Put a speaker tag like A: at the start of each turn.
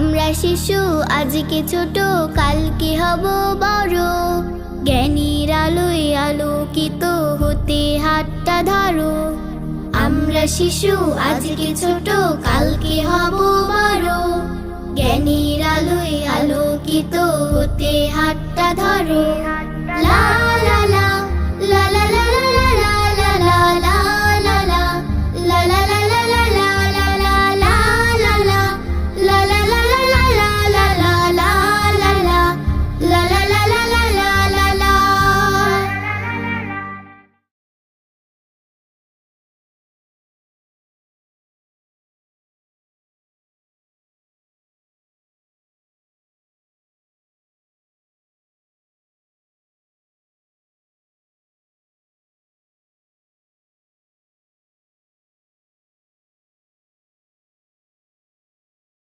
A: আমরা শিশু, আজকে ছোট, কালকে হব বড়। জ্ঞানীর আলোয় আলোকিত হতে হাতটা ধরো। আমরা শিশু, আজকে ছোট, কালকে হব বড়। জ্ঞানীর আলোয় আলোকিত হতে হাতটা ধরো।